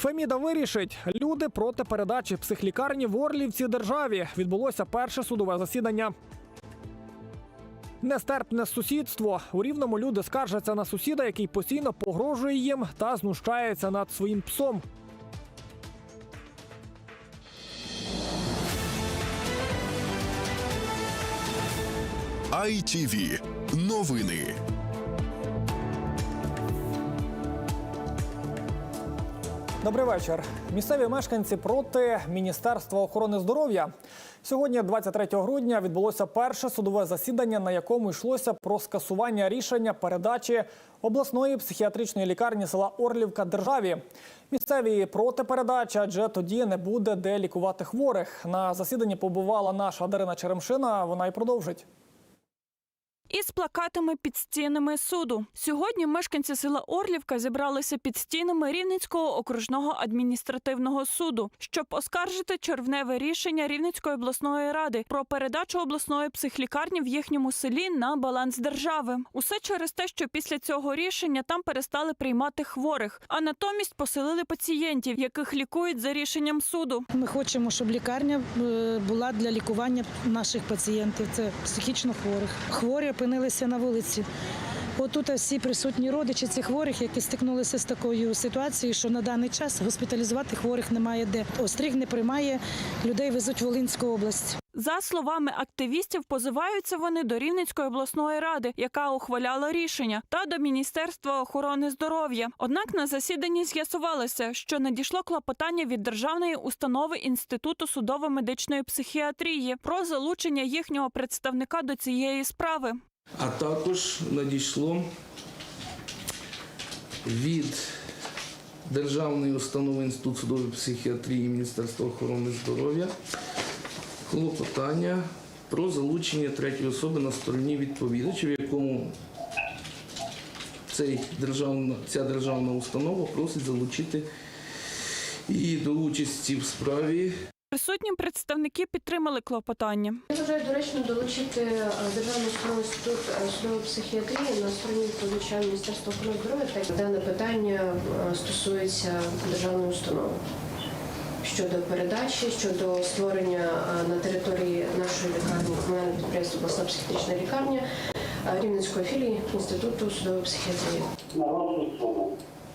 Феміда вирішить, люди проти передачі психлікарні в Орлівці державі. Відбулося перше судове засідання. Нестерпне сусідство. У рівному люди скаржаться на сусіда, який постійно погрожує їм та знущається над своїм псом. ITV. Новини. Добрий вечір. Місцеві мешканці проти Міністерства охорони здоров'я. Сьогодні, 23 грудня, відбулося перше судове засідання, на якому йшлося про скасування рішення передачі обласної психіатричної лікарні села Орлівка державі. Місцеві проти передачі, адже тоді не буде де лікувати хворих. На засіданні побувала наша Дарина Черемшина. Вона і продовжить. Із плакатами під стінами суду сьогодні мешканці села Орлівка зібралися під стінами Рівненського окружного адміністративного суду, щоб оскаржити червневе рішення Рівненської обласної ради про передачу обласної психлікарні в їхньому селі на баланс держави. Усе через те, що після цього рішення там перестали приймати хворих, а натомість поселили пацієнтів, яких лікують за рішенням суду. Ми хочемо, щоб лікарня е, була для лікування наших пацієнтів. Це психічно хворих. Хворі опинилися на вулиці. Отут всі присутні родичі цих хворих, які стикнулися з такою ситуацією, що на даний час госпіталізувати хворих немає де. Остриг не приймає, людей везуть в Волинську область. За словами активістів, позиваються вони до Рівненської обласної ради, яка ухваляла рішення, та до Міністерства охорони здоров'я. Однак на засіданні з'ясувалося, що надійшло клопотання від державної установи Інституту судово-медичної психіатрії про залучення їхнього представника до цієї справи. А також надійшло від Державної установи Інститут судової психіатрії Міністерства охорони здоров'я клопотання про залучення третьої особи на стороні відповідача, в якому цей державна, ця державна установа просить залучити її до участі в справі Присутні представники підтримали клопотання. Я вважаю доречно долучити е, Державний установу інститут е, судової психіатрії на стороні відповідача Міністерства охорони здоров'я, так як дане питання е, стосується державної установи. Щодо передачі, щодо створення на території нашої лікарні комунального підприємства обласна психіатрична лікарня Рівненської філії Інституту судової психіатрії.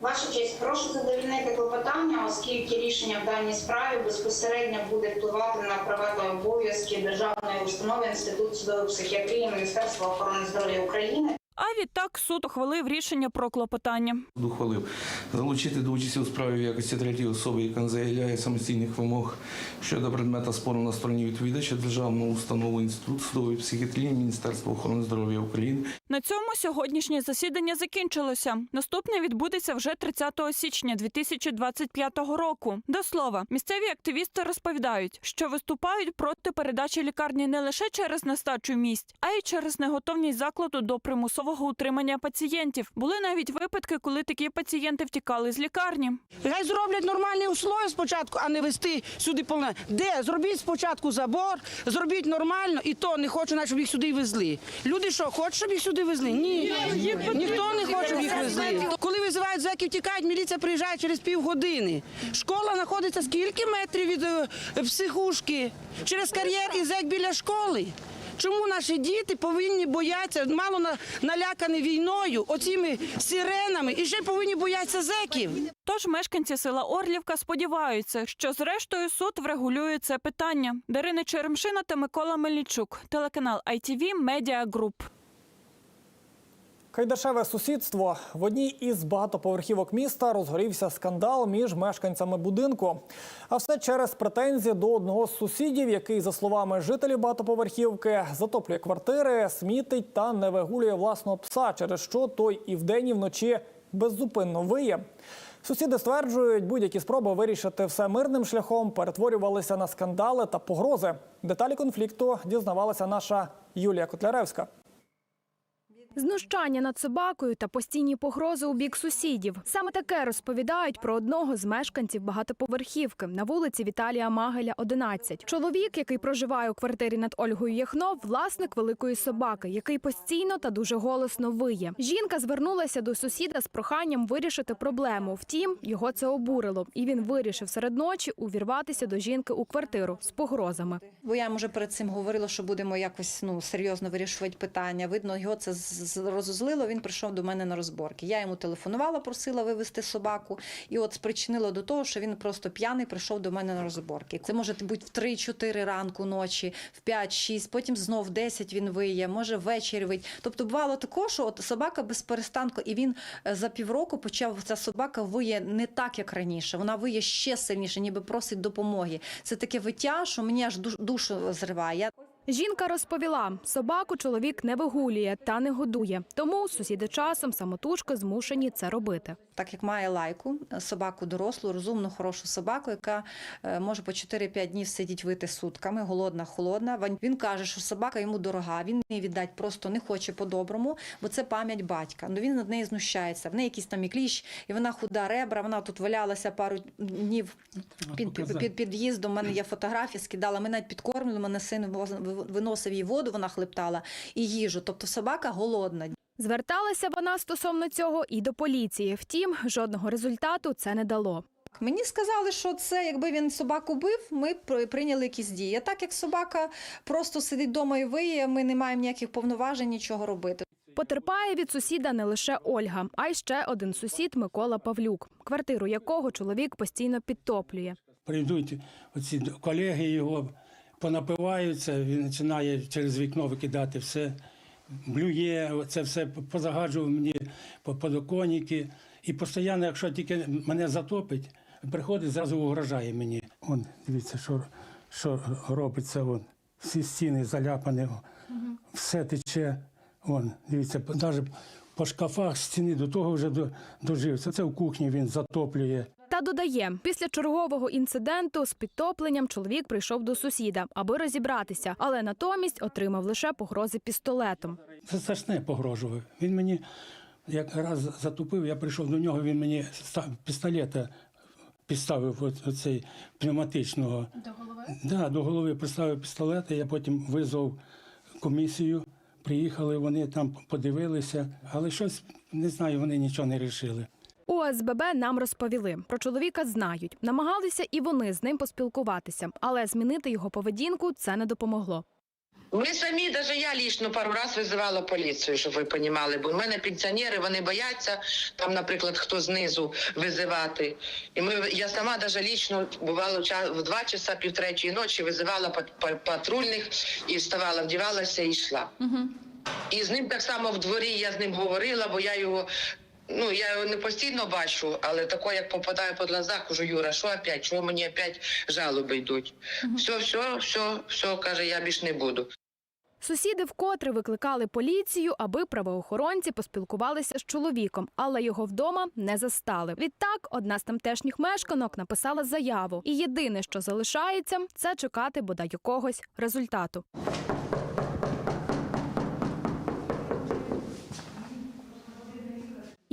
Ваша честь, прошу задовільнити клопотання, оскільки рішення в даній справі безпосередньо буде впливати на права та обов'язки державної установи Інститут судової психіатрії Міністерства охорони здоров'я України. А відтак суд ухвалив рішення про клопотання. Ухвалив залучити до участі у справі в якості третьої особи, яка не заявляє самостійних вимог щодо предмета спору на стороні відповідача державну установу інститут судової психіатрії Міністерства охорони здоров'я України На цьому сьогоднішнє засідання закінчилося. Наступне відбудеться вже 30 січня 2025 року. До слова, місцеві активісти розповідають, що виступають проти передачі лікарні не лише через нестачу місць, а й через неготовність закладу до примусового утримання пацієнтів. Були навіть випадки, коли такі пацієнти втікали з лікарні. Хай зроблять нормальні условия спочатку, а не вести сюди повне. Де? Зробіть спочатку забор, зробіть нормально, і то не хочу, щоб їх сюди везли. Люди що, хочуть, щоб їх сюди везли? Ні. Ніхто не хоче, щоб їх везли. Коли визивають зеків, тікають, міліція приїжджає через півгодини. Школа знаходиться скільки метрів від е, психушки? Через кар'єр і зек біля школи. Чому наші діти повинні боятися, мало на- налякані війною, оціми сиренами, і ще повинні боятися зеків? Тож мешканці села Орлівка сподіваються, що зрештою суд врегулює це питання. Дарина Черемшина та Микола Мельничук, телеканал ITV Media Group. Кайдашеве сусідство в одній із багатоповерхівок міста розгорівся скандал між мешканцями будинку. А все через претензії до одного з сусідів, який, за словами жителів багатоповерхівки, затоплює квартири, смітить та не вигулює власного пса, через що той і вдень, і вночі беззупинно виє. Сусіди стверджують, будь-які спроби вирішити все мирним шляхом перетворювалися на скандали та погрози. Деталі конфлікту дізнавалася наша Юлія Котляревська. Знущання над собакою та постійні погрози у бік сусідів. Саме таке розповідають про одного з мешканців багатоповерхівки на вулиці Віталія Магеля, 11. Чоловік, який проживає у квартирі над Ольгою Яхно, власник великої собаки, який постійно та дуже голосно виє. Жінка звернулася до сусіда з проханням вирішити проблему. Втім, його це обурило, і він вирішив серед ночі увірватися до жінки у квартиру з погрозами. Бо я вже перед цим говорила, що будемо якось ну серйозно вирішувати питання. Видно, його це з- розозлило. Він прийшов до мене на розборки. Я йому телефонувала, просила вивезти собаку, і от спричинило до того, що він просто п'яний прийшов до мене на розборки. Це може бути в 3-4 ранку ночі, в 5-6, потім знов в 10 він виє, може ввечері вить. Тобто бувало також, що от собака без перестанку, і він е, за півроку почав ця собака виє не так, як раніше. Вона виє ще сильніше, ніби просить допомоги. Це таке виття, що мені аж душ- душу зриває. Жінка розповіла, собаку чоловік не вигулює та не годує. Тому сусіди часом самотужки змушені це робити. так як має лайку, собаку дорослу, розумну, хорошу собаку, яка е, може по 4-5 днів сидіти вити сутками, голодна, холодна. Вань- Він каже, що собака йому дорога, він її віддать просто не хоче по-доброму, бо це пам'ять батька. Ну він над нею знущається. В неї якийсь там і кліщ, і вона худа ребра. Вона тут валялася пару днів під, під, під під'їздом. У мене є фотографії, скидала. Ми навіть підкормили. Мене син виносив їй воду, вона хлептала і їжу. Тобто собака голодна. Зверталася вона стосовно цього і до поліції. Втім, жодного результату це не дало. Мені сказали, що це якби він собаку бив, ми при- прийняли якісь дії. А так як собака просто сидить вдома і виє, ми не маємо ніяких повноважень нічого робити. Потерпає від сусіда не лише Ольга, а й ще один сусід Микола Павлюк, квартиру якого чоловік постійно підтоплює. прийдуть оці колеги його, понапиваються, він починає через вікно викидати все, блює, це все позагаджував мені по подоконники. І постійно, якщо тільки мене затопить, приходить, зразу угрожає мені. Он, дивіться, що, що робиться. Вон. Всі стіни заляпані, все тече. Вон, дивіться, навіть по шкафах стіни до того вже дожився. Це в кухні він затоплює. Та додає, після чергового інциденту з підтопленням чоловік прийшов до сусіда, аби розібратися, але натомість отримав лише погрози пістолетом. Це страшне погрожував. Він мені як раз затупив, я прийшов до нього, він мені пістолета підставив оцей пневматичного. До голови? Да, до голови приставив пістолета, я потім визвав комісію. Приїхали, вони там подивилися, але щось не знаю, вони нічого не рішили. У ОСББ нам розповіли про чоловіка знають, намагалися і вони з ним поспілкуватися, але змінити його поведінку це не допомогло. Ми самі, навіть я лічно пару раз визивала поліцію, щоб ви розуміли, бо в мене пенсіонери, вони бояться там, наприклад, хто знизу визивати. І ми, я сама навіть лічно бувало ча- в два часа півтретьої ночі визивала пат- па- патрульних і вставала, вдівалася і йшла. І з ним так само в дворі я з ним говорила, бо я його. Ну, я його не постійно бачу, але тако, як попадаю по глазах, кажу, Юра, що опять? Чого мені опять жалоби йдуть? Все, все, все, все, каже, я більш не буду. Сусіди вкотре викликали поліцію, аби правоохоронці поспілкувалися з чоловіком, але його вдома не застали. Відтак, одна з тамтешніх мешканок написала заяву, і єдине, що залишається, це чекати бодай якогось результату.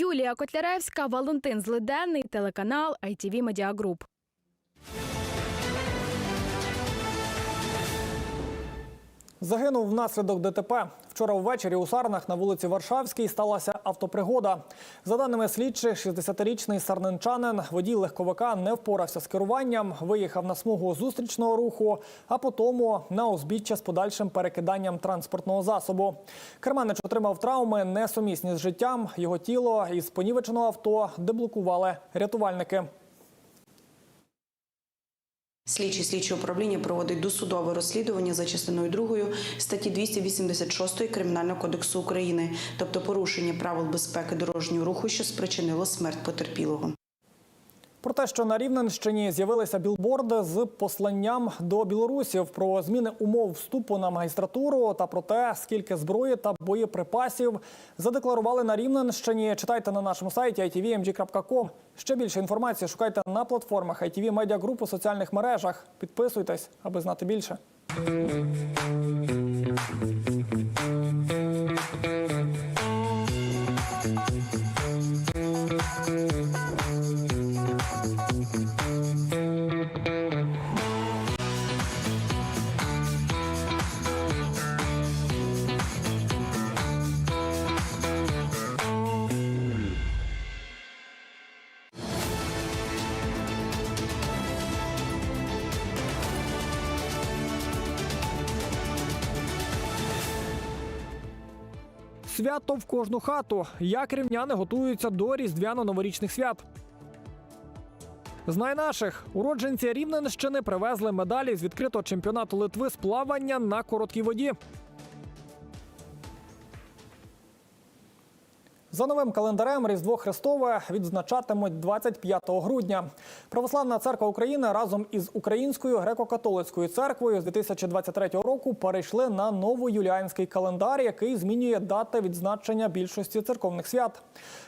Юлія Котляревська, Валентин Злиденний, телеканал ITV Media Group. Загинув внаслідок ДТП. Вчора ввечері у Сарнах на вулиці Варшавській сталася автопригода. За даними слідчих, 60-річний сарненчанин, водій легковика не впорався з керуванням, виїхав на смугу зустрічного руху, а потім на узбіччя з подальшим перекиданням транспортного засобу. Керманич отримав травми несумісні з життям. Його тіло із понівеченого авто деблокували рятувальники. Слідчі слідчі управління проводить досудове розслідування за частиною 2 статті 286 Кримінального кодексу України, тобто порушення правил безпеки дорожнього руху, що спричинило смерть потерпілого. Про те, що на Рівненщині з'явилися білборди з посланням до білорусів про зміни умов вступу на магістратуру та про те, скільки зброї та боєприпасів задекларували на Рівненщині. Читайте на нашому сайті itvmg.com. Ще більше інформації шукайте на платформах ITV Media Group у соціальних мережах. Підписуйтесь, аби знати більше. Свято в кожну хату. Як рівняни готуються до різдвяно-новорічних свят. З найнаших уродженці Рівненщини привезли медалі з відкритого чемпіонату Литви з плавання на короткій воді. За новим календарем Різдво Христове відзначатимуть 25 грудня. Православна церква України разом із Українською греко-католицькою церквою з 2023 року перейшли на новоюліанський календар, який змінює дати відзначення більшості церковних свят.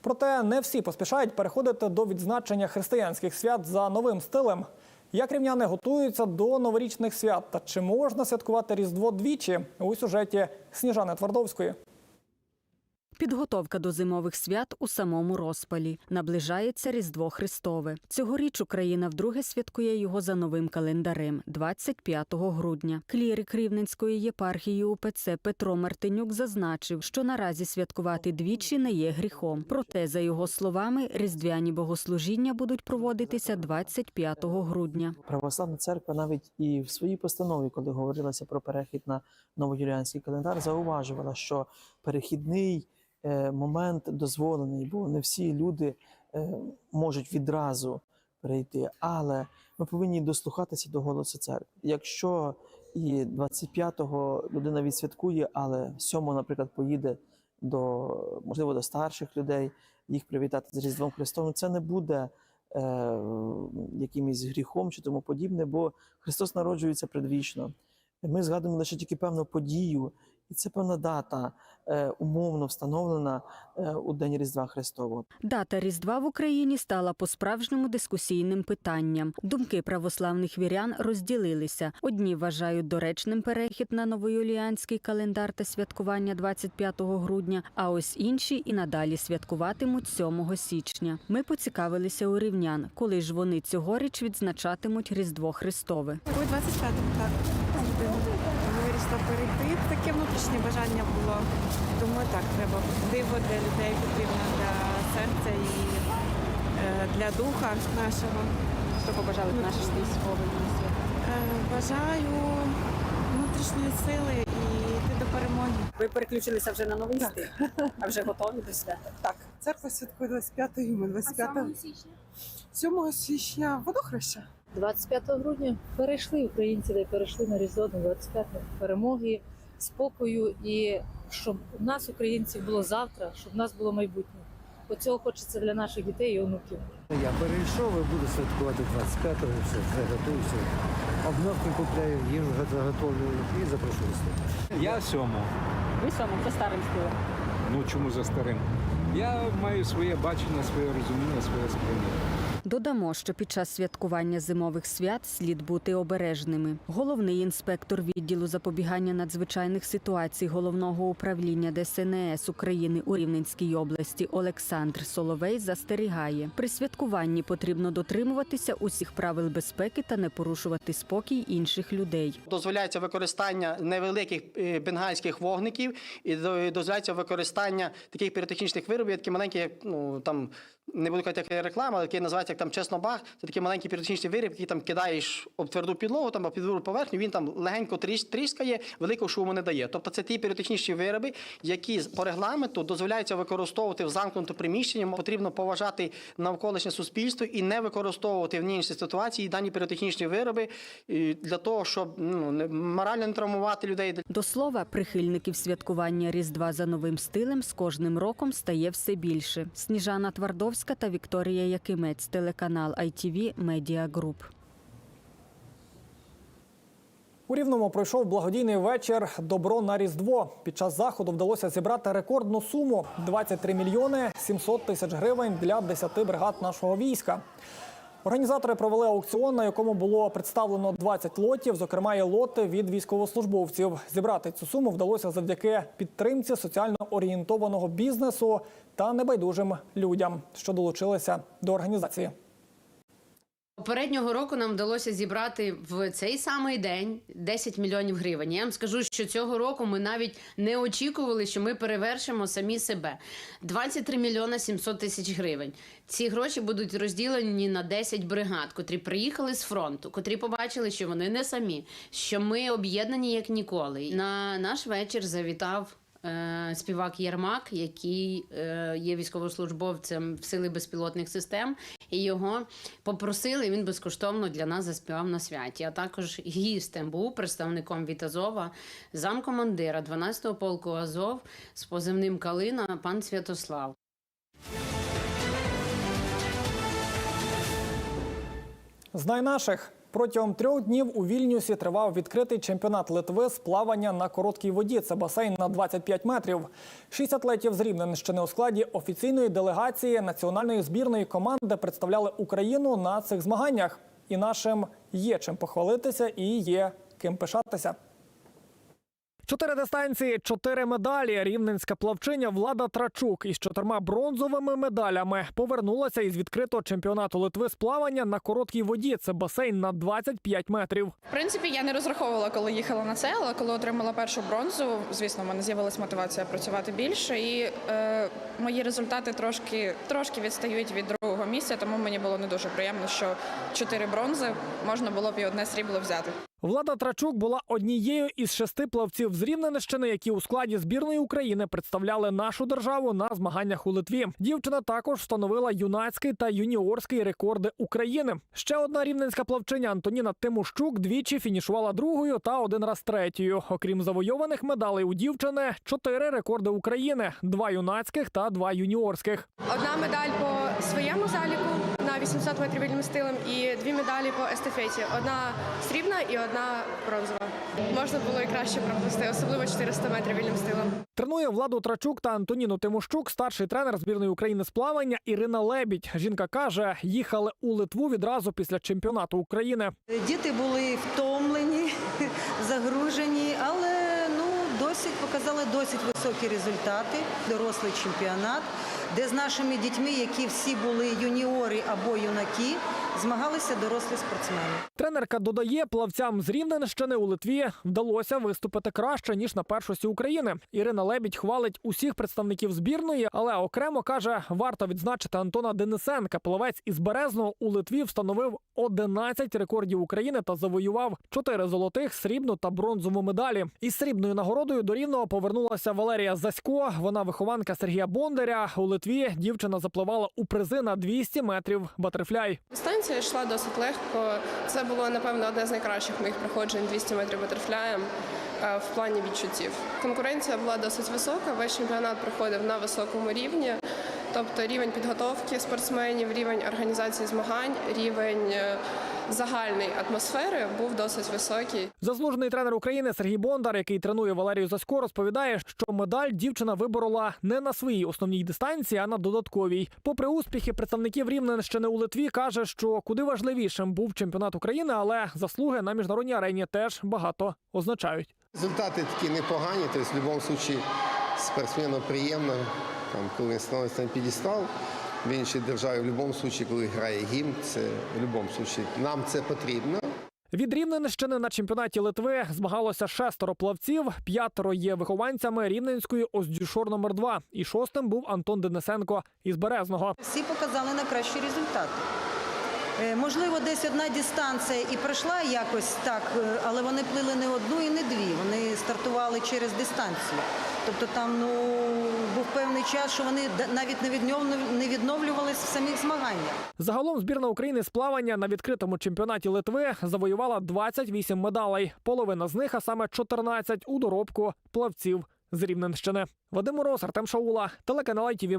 Проте не всі поспішають переходити до відзначення християнських свят за новим стилем. Як рівняни готуються до новорічних свят та чи можна святкувати Різдво двічі у сюжеті Сніжани Твардовської? Підготовка до зимових свят у самому розпалі. Наближається Різдво Христове. Цьогоріч Україна вдруге святкує його за новим календарем 25 грудня. Клірик Рівненської єпархії УПЦ Петро Мартинюк зазначив, що наразі святкувати двічі не є гріхом. Проте, за його словами, різдвяні богослужіння будуть проводитися 25 грудня. Православна церква навіть і в своїй постанові, коли говорилося про перехід на новоюліанський календар, зауважувала, що перехідний момент дозволений, бо не всі люди е, можуть відразу перейти. Але ми повинні дослухатися до голосу церкви. Якщо і 25-го людина відсвяткує, але 7-го, наприклад, поїде до можливо до старших людей, їх привітати з Різдвом Христовим, це не буде е, якимось гріхом чи тому подібне, бо Христос народжується предвічно. Ми згадуємо лише тільки певну подію, і це певна дата, е, умовно встановлена е, у День Різдва Христового. Дата Різдва в Україні стала по-справжньому дискусійним питанням. Думки православних вірян розділилися. Одні вважають доречним перехід на новоюліанський календар та святкування 25 грудня, а ось інші і надалі святкуватимуть 7 січня. Ми поцікавилися у рівнян, коли ж вони цьогоріч відзначатимуть Різдво Христове. Ой, 25 так. Вирішила перейти. Таке внутрішнє бажання було. Думаю, так, треба диво для людей потрібно для серця і е, для духа нашого. Що побажали наші військові? Бажаю внутрішньої сили і йти до перемоги. Ви переключилися вже на новий стиль, а вже готові до свята. Так, церква святкує 25 і ми 25 січня? 7 січня водохреща. 25 грудня перейшли українці, де перейшли на Різдво на 25 перемоги, спокою і щоб у нас, українців, було завтра, щоб у нас було майбутнє. Оцього хочеться для наших дітей і онуків. Я перейшов і буду святкувати 25-го, все, вже готуюся. Обновки купляю, їжу заготовлюю і запрошую гостей. Я сьому. Ви саме за старим стилем. Ну чому за старим? Я маю своє бачення, своє розуміння, своє сприйняття. Додамо, що під час святкування зимових свят слід бути обережними. Головний інспектор відділу запобігання надзвичайних ситуацій головного управління ДСНС України у Рівненській області Олександр Соловей застерігає: при святкуванні потрібно дотримуватися усіх правил безпеки та не порушувати спокій інших людей. Дозволяється використання невеликих е, бенгальських вогників і до- дозволяється використання таких піротехнічних виробів, які маленькі, як ну там не буду казати як реклама, але які називаються як там чесно бах. Це такі маленькі піротехнічні виріб, які там кидаєш об тверду підлогу, там об підвіру поверхню. Він там легенько тріс, тріскає, великого шуму не дає. Тобто це ті піротехнічні вироби, які по регламенту дозволяється використовувати в замкнутому приміщенні. Потрібно поважати навколишнє суспільство і не використовувати в іншій ситуації дані піротехнічні вироби для того, щоб ну морально не травмувати людей. До слова, прихильників святкування Різдва за новим стилем з кожним роком стає все більше. Сніжана Твардовська та Вікторія Якимець, телеканал ITV Media Group. У Рівному пройшов благодійний вечір Добро на Різдво. Під час заходу вдалося зібрати рекордну суму 23 мільйони 700 тисяч гривень для 10 бригад нашого війська. Організатори провели аукціон, на якому було представлено 20 лотів, зокрема і лоти від військовослужбовців. Зібрати цю суму вдалося завдяки підтримці соціально орієнтованого бізнесу та небайдужим людям, що долучилися до організації. Попереднього року нам вдалося зібрати в цей самий день 10 мільйонів гривень. Я вам скажу, що цього року ми навіть не очікували, що ми перевершимо самі себе. 23 мільйона 700 тисяч гривень. Ці гроші будуть розділені на 10 бригад, котрі приїхали з фронту, котрі побачили, що вони не самі, що ми об'єднані як ніколи. На наш вечір завітав співак Єрмак, який е, є військовослужбовцем в сили безпілотних систем, і його попросили. Він безкоштовно для нас заспівав на святі. А також гістем був представником від Азова, замкомандира 12-го полку Азов з позивним Калина пан Святослав. Знай наших. Протягом трьох днів у Вільнюсі тривав відкритий чемпіонат Литви з плавання на короткій воді. Це басейн на 25 метрів. Шість атлетів з Рівненщини у складі офіційної делегації національної збірної команди представляли Україну на цих змаганнях. І нашим є чим похвалитися і є ким пишатися. Чотири дистанції, чотири медалі. Рівненська плавчиня Влада Трачук із чотирма бронзовими медалями повернулася із відкритого чемпіонату Литви з плавання на короткій воді. Це басейн на 25 метрів. В принципі, я не розраховувала, коли їхала на це, але коли отримала першу бронзу, звісно, в мене з'явилася мотивація працювати більше. І е, мої результати трошки, трошки відстають від другого місця, тому мені було не дуже приємно, що чотири бронзи можна було б і одне срібло взяти. Влада Трачук була однією із шести плавців з Рівненщини, які у складі збірної України представляли нашу державу на змаганнях у Литві. Дівчина також встановила юнацький та юніорський рекорди України. Ще одна рівненська плавчиня Антоніна Тимощук двічі фінішувала другою та один раз третьою. Окрім завойованих медалей у дівчини, чотири рекорди України: два юнацьких та два юніорських. Одна медаль по своєму заліку 800 метрів вільним стилем і дві медалі по естафеті. Одна срібна і одна бронзова. Можна було і краще пропустити, особливо 400 метрів вільним стилем. Тренує Владу Трачук та Антоніну Тимощук, старший тренер збірної України з плавання Ірина Лебідь. Жінка каже, їхали у Литву відразу після чемпіонату України. Діти були втомлені, загружені, але досить показали досить високі результати. Дорослий чемпіонат, де з нашими дітьми, які всі були юніори або юнаки, змагалися дорослі спортсмени. Тренерка додає, плавцям з Рівненщини у Литві вдалося виступити краще ніж на першості України. Ірина Лебідь хвалить усіх представників збірної, але окремо каже, варто відзначити Антона Денисенка. Плавець із Березного у Литві встановив 11 рекордів України та завоював 4 золотих, срібну та бронзову медалі. Із срібною нагородою до рівного повернулася Валерія Засько. Вона вихованка Сергія Бондаря. У Литві дівчина запливала у призи на 200 метрів батерфляй. Дистанція йшла досить легко. Це було напевно одне з найкращих моїх проходжень 200 метрів батерфляєм е, в плані відчуттів. Конкуренція була досить висока. Весь чемпіонат проходив на високому рівні. Тобто рівень підготовки спортсменів, рівень організації змагань, рівень е, загальної атмосфери був досить високий. Заслужений тренер України Сергій Бондар, який тренує Валерію Засько, розповідає, що медаль дівчина виборола не на своїй основній дистанції, а на додатковій. Попри успіхи представників Рівненщини у Литві, каже, що куди важливішим був чемпіонат України, але заслуги на міжнародній арені теж багато означають. Результати такі непогані, тобто в будь-якому випадку спортсмену приємно, там, коли він становиться на підістал. В іншій державі в будь-якому випадку, коли грає гімн, це в будь-якому випадку нам це потрібно. Від Рівненщини на чемпіонаті Литви змагалося шестеро плавців. П'ятеро є вихованцями Рівненської Оздюшор номер 2 І шостим був Антон Денисенко із Березного. Всі показали на кращі результати. Е, Можливо, десь одна дистанція і пройшла якось так, е, але вони плили не одну і не дві. Вони стартували через дистанцію. Тобто там ну, був певний час, що вони навіть не відновлю- не відновлювалися в самих змаганнях. Загалом збірна України з плавання на відкритому чемпіонаті Литви завоювала 28 медалей. Половина з них, а саме 14 у доробку плавців з Рівненщини. Вадим Артем Шаула, телеканал ITV.